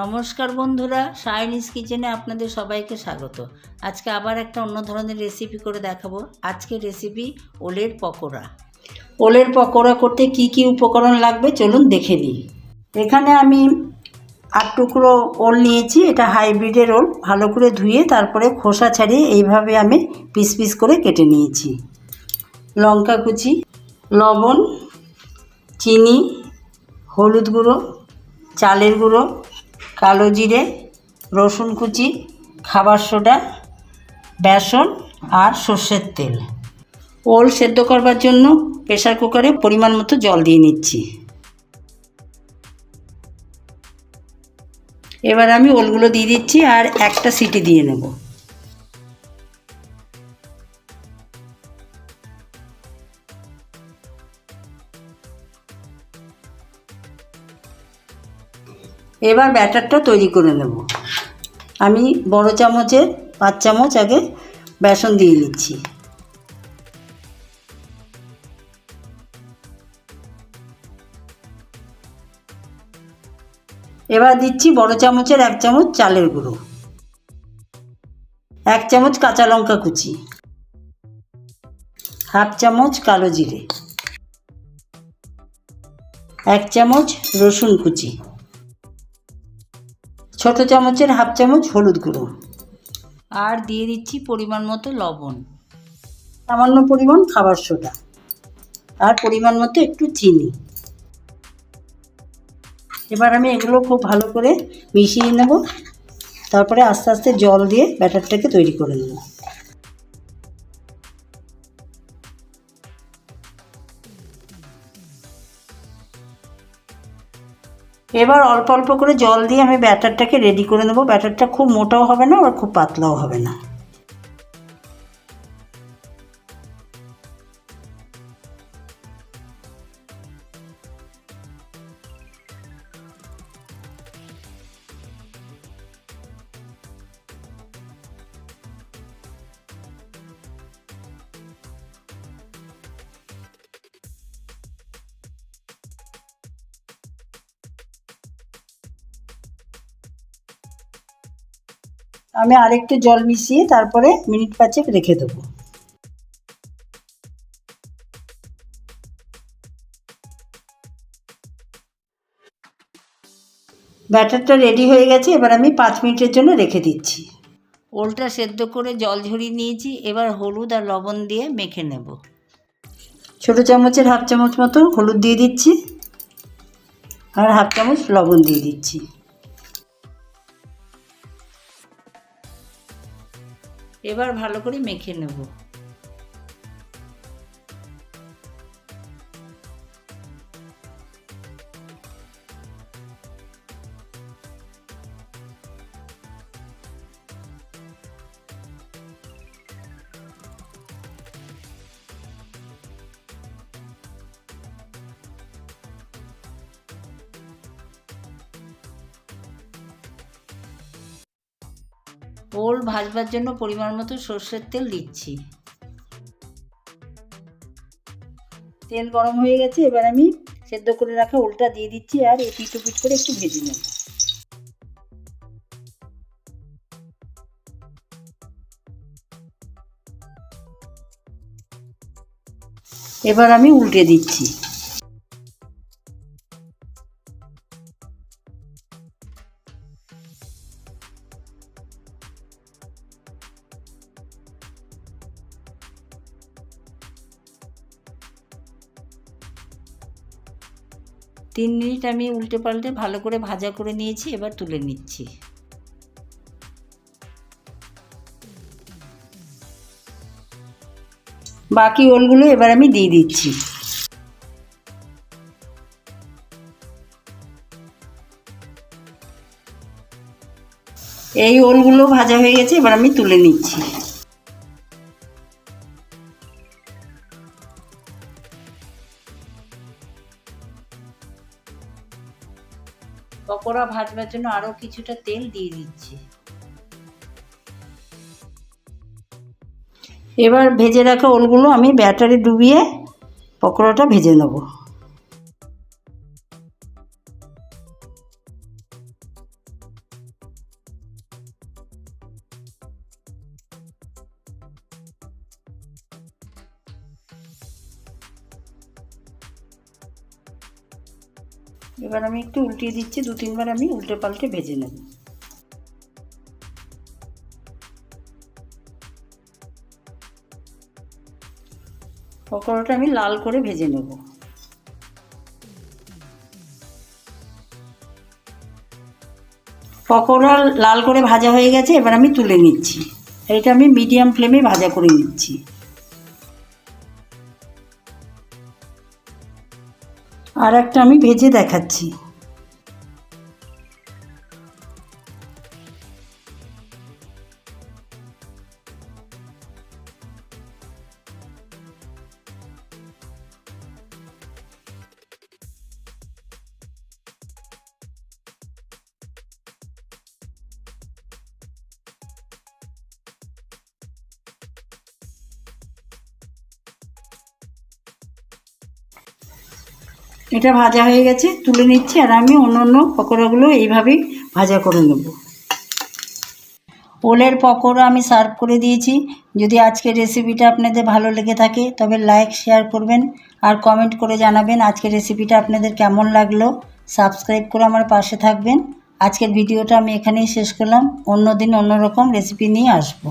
নমস্কার বন্ধুরা সায়নিস কিচেনে আপনাদের সবাইকে স্বাগত। আজকে আবার একটা অন্য ধরনের রেসিপি করে দেখাবো। আজকে রেসিপি ওলের পকোড়া। ওলের পকোড়া করতে কি কি উপকরণ লাগবে চলুন দেখে নিই। এখানে আমি আট টুকরো ওল নিয়েছি, এটা হাইব্রিডের ওল। ভালো করে ধুয়ে তারপরে খোসা ছাড়িয়ে এইভাবে আমি পিস পিস করে কেটে নিয়েছি। লঙ্কা কুচি, লবণ, চিনি, হলুদ গুঁড়ো, চালের গুঁড়ো কালো জিরে, রসুন কুচি, খাবার সোডা, বেসন আর সর্ষের তেল। ওল সেদ্ধ করবার জন্য প্রেশার কুকারে পরিমাণ মতো জল দিয়ে নিচ্ছি। এবার আমি ওলগুলো দিয়ে দিচ্ছি আর একটা সিটি দিয়ে নেব। এবার ব্যাটারটা তৈরি করে নেব। আমি বড় চামচের পাঁচ চামচ আগে বেসন দিয়ে নিচ্ছি। এবার দিচ্ছি বড় চামচের এক চামচ চালের গুঁড়ো। এক চামচ কাঁচা লঙ্কা কুচি। হাফ চামচ কালো জিরে। এক চামচ রসুন কুচি। ছোট চামচের হাফ চামচ হলুদ গুঁড়ো। আর দিয়ে দিচ্ছি পরিমাণ মতো লবণ। সামান্য পরিমাণ খাবার সোডা। আর পরিমাণ মতো একটু চিনি। এবার আমি এগুলো খুব ভালো করে মিশিয়ে নেব। তারপরে আস্তে আস্তে জল দিয়ে ব্যাটারটাকে তৈরি করে নেব। এবার অল্প অল্প করে জল দিয়ে আমি ব্যাটারটাকে রেডি করে নেব। ব্যাটারটা খুব মোটাও হবে না, আবার খুব পাতলাও হবে না। আমি আরেকটু জল মিশিয়ে তারপরে মিনিট পাঁচেক রেখে দেবো। ব্যাটারটা রেডি হয়ে গেছে এবার আমি পাঁচ মিনিটের জন্য রেখে দিচ্ছি। ওলটা সেদ্ধ করে জল ঝরিয়ে নিয়েছি এবার হলুদ আর লবণ দিয়ে মেখে নেব। ছোটো চামচের হাফ চামচ মতো হলুদ দিয়ে দিচ্ছি আর হাফ চামচ লবণ দিয়ে দিচ্ছি। এবার ভালো করে মেখে নেব। ওল ভাজবার জন্য পরিমাণ মতো সর্ষের তেল দিচ্ছি। তেল গরম হয়ে গেছে, এবার আমি সেদ্ধ করে রাখা ওলটা দিয়ে দিচ্ছি আর এপিট ওপিট করে একটু ভেজে নেব। এবার আমি উল্টে দিচ্ছি। তিন মিনিট আমি উল্টে পাল্টে ভালো করে ভাজা করে নিয়েছি, এবার তুলে নিচ্ছি। বাকি ওলগুলো এবার আমি দিয়ে দিচ্ছি। এই ওলগুলো ভাজা হয়ে গেছে, এবার আমি তুলে নিচ্ছি। পকোড়া ভাজবার জন্য আরও কিছুটা তেল দিয়ে দিচ্ছি। এবার ভেজে রাখা ওলগুলো আমি ব্যাটারি ডুবিয়ে পকোড়াটা ভেজে নেব। এবার আমি একটু উল্টিয়ে দিচ্ছি, দু তিনবার আমি উল্টে পাল্টে ভেজে নেব। পকোড়াটা আমি লাল করে ভেজে নেব। পকোড়া লাল করে ভাজা হয়ে গেছে, এবার আমি তুলে নিচ্ছি। এটা আমি মিডিয়াম ফ্লেমে ভাজা করে নিচ্ছি। আর একটা আমি ভেজে দেখাচ্ছি। এটা ভাজা হয়ে গেছে, তুলে নিচ্ছি আর আমি অন্য অন্য পকোড়াগুলো এইভাবেই ভাজা করে নেব। ওলের পকোড়া আমি সার্ভ করে দিয়েছি। যদি আজকের রেসিপিটা আপনাদের ভালো লেগে থাকে, তবে লাইক, শেয়ার করবেন আর কমেন্ট করে জানাবেন আজকের রেসিপিটা আপনাদের কেমন লাগল। সাবস্ক্রাইব করে আমার পাশে থাকবেন। আজকের ভিডিওটা আমি এখানেই শেষ করলাম। অন্য দিন অন্য রকম রেসিপি নিয়ে আসব।